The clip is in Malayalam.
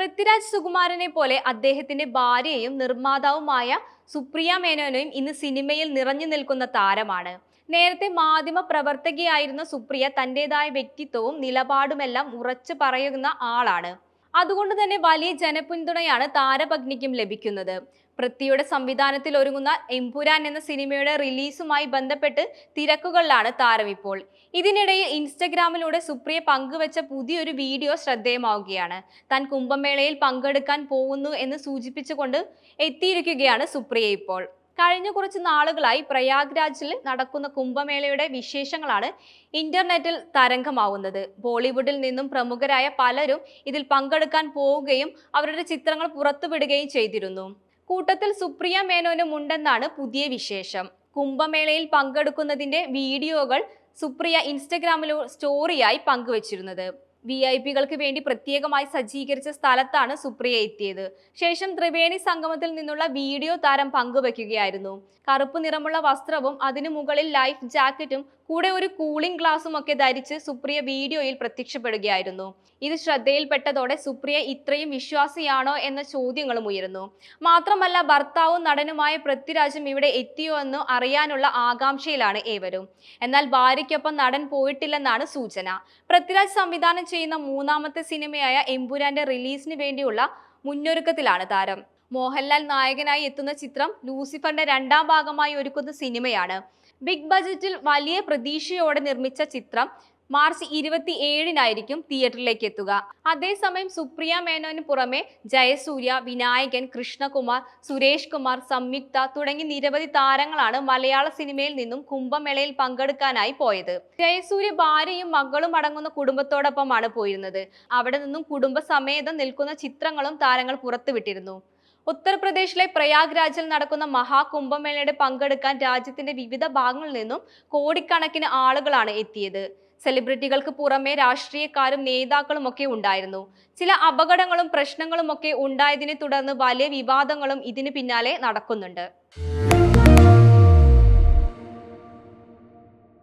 പൃഥ്വിരാജ് സുകുമാരനെ പോലെ അദ്ദേഹത്തിന്റെ ഭാര്യയും നിർമ്മാതാവുമായ സുപ്രിയ മേനോനയും ഇന്ന് സിനിമയിൽ നിറഞ്ഞു നിൽക്കുന്ന താരമാണ്. നേരത്തെ മാധ്യമ പ്രവർത്തകയായിരുന്ന സുപ്രിയ തന്റെതായ വ്യക്തിത്വവും നിലപാടുമെല്ലാം ഉറച്ചു പറയുന്ന ആളാണ്. അതുകൊണ്ട് തന്നെ വലിയ ജനപിന്തുണയാണ് താരപഗ്നിക്കും ലഭിക്കുന്നത്. പൃഥ്വിയുടെ സംവിധാനത്തിൽ ഒരുങ്ങുന്ന എംപുരാൻ എന്ന സിനിമയുടെ റിലീസുമായി ബന്ധപ്പെട്ട് തിരക്കുകളിലാണ് താരം ഇപ്പോൾ. ഇതിനിടയിൽ ഇൻസ്റ്റഗ്രാമിലൂടെ സുപ്രിയ പങ്കുവച്ച പുതിയൊരു വീഡിയോ ശ്രദ്ധേയമാവുകയാണ്. താൻ കുംഭമേളയിൽ പങ്കെടുക്കാൻ പോകുന്നു എന്ന് സൂചിപ്പിച്ചുകൊണ്ട് എത്തിയിരിക്കുകയാണ് സുപ്രിയ ഇപ്പോൾ. കഴിഞ്ഞ കുറച്ച് നാളുകളായി പ്രയാഗ്രാജിൽ നടക്കുന്ന കുംഭമേളയുടെ വിശേഷങ്ങളാണ് ഇന്റർനെറ്റിൽ തരംഗമാവുന്നത്. ബോളിവുഡിൽ നിന്നും പ്രമുഖരായ പലരും ഇതിൽ പങ്കെടുക്കാൻ പോവുകയും അവരുടെ ചിത്രങ്ങൾ പുറത്തുവിടുകയും ചെയ്തിരുന്നു. കൂട്ടത്തിൽ സുപ്രിയ മേനോനും ഉണ്ടെന്നാണ് പുതിയ വിശേഷം. കുംഭമേളയിൽ പങ്കെടുക്കുന്നതിന്റെ വീഡിയോകൾ സുപ്രിയ ഇൻസ്റ്റഗ്രാമിലോ സ്റ്റോറിയായി പങ്കുവച്ചിരുന്നത്. വി ഐ പികൾക്ക് വേണ്ടി പ്രത്യേകമായി സജ്ജീകരിച്ച സ്ഥലത്താണ് സുപ്രിയ എത്തിയത്. ശേഷം ത്രിവേണി സംഗമത്തിൽ നിന്നുള്ള വീഡിയോ താരം പങ്കുവെക്കുകയായിരുന്നു. കറുപ്പ് നിറമുള്ള വസ്ത്രവും അതിനു മുകളിൽ ലൈഫ് ജാക്കറ്റും കൂടെ ഒരു കൂളിംഗ് ഗ്ലാസും ഒക്കെ ധരിച്ച് സുപ്രിയ വീഡിയോയിൽ പ്രത്യക്ഷപ്പെടുകയായിരുന്നു. ഇത് ശ്രദ്ധയിൽപ്പെട്ടതോടെ സുപ്രിയ ഇത്രയും വിശ്വാസിയാണോ എന്ന ചോദ്യങ്ങളും ഉയരുന്നു. മാത്രമല്ല ഭർത്താവും നടനുമായ പൃഥ്വിരാജും ഇവിടെ എത്തിയോ എന്ന് അറിയാനുള്ള ആകാംക്ഷയിലാണ് ഏവരും. എന്നാൽ ഭാര്യയ്ക്കൊപ്പം നടൻ പോയിട്ടില്ലെന്നാണ് സൂചന. പൃഥ്വിരാജ് സംവിധാനം ചെയ്യുന്ന മൂന്നാമത്തെ സിനിമയായ എമ്പുരാന്റെ റിലീസിന് വേണ്ടിയുള്ള മുന്നൊരുക്കത്തിലാണ് താരം. മോഹൻലാൽ നായകനായി എത്തുന്ന ചിത്രം ലൂസിഫറിന്റെ രണ്ടാം ഭാഗമായി ഒരുക്കുന്ന സിനിമയാണ്. ബിഗ് ബജറ്റിൽ വലിയ പ്രതീക്ഷയോടെ നിർമ്മിച്ച ചിത്രം മാർച്ച് ഇരുപത്തി ഏഴിനായിരിക്കും തിയേറ്ററിലേക്ക് എത്തുക അതേസമയം സുപ്രിയ മേനോന് പുറമെ ജയസൂര്യ വിനായകൻ കൃഷ്ണകുമാർ സുരേഷ് കുമാർ സംയുക്ത തുടങ്ങി നിരവധി താരങ്ങളാണ് മലയാള സിനിമയിൽ നിന്നും കുംഭമേളയിൽ പങ്കെടുക്കാനായി പോയത്. ജയസൂര്യ ഭാര്യയും മകളും അടങ്ങുന്ന കുടുംബത്തോടൊപ്പമാണ് പോയിരുന്നത്. അവിടെ നിന്നും കുടുംബസമേതം നിൽക്കുന്ന ചിത്രങ്ങളും താരങ്ങൾ പുറത്തുവിട്ടിരുന്നു. ഉത്തർപ്രദേശിലെ പ്രയാഗ്രാജിൽ നടക്കുന്ന മഹാകുംഭമേളയുടെ പങ്കെടുക്കാൻ രാജ്യത്തിന്റെ വിവിധ ഭാഗങ്ങളിൽ നിന്നും കോടിക്കണക്കിന് ആളുകളാണ് എത്തിയത്. സെലിബ്രിറ്റികൾക്ക് പുറമെ രാഷ്ട്രീയക്കാരും നേതാക്കളും ഒക്കെ ഉണ്ടായിരുന്നു. ചില അപകടങ്ങളും പ്രശ്നങ്ങളും ഒക്കെ ഉണ്ടായതിനെ തുടർന്ന് വലിയ വിവാദങ്ങളും ഇതിന് പിന്നാലെ നടക്കുന്നുണ്ട്.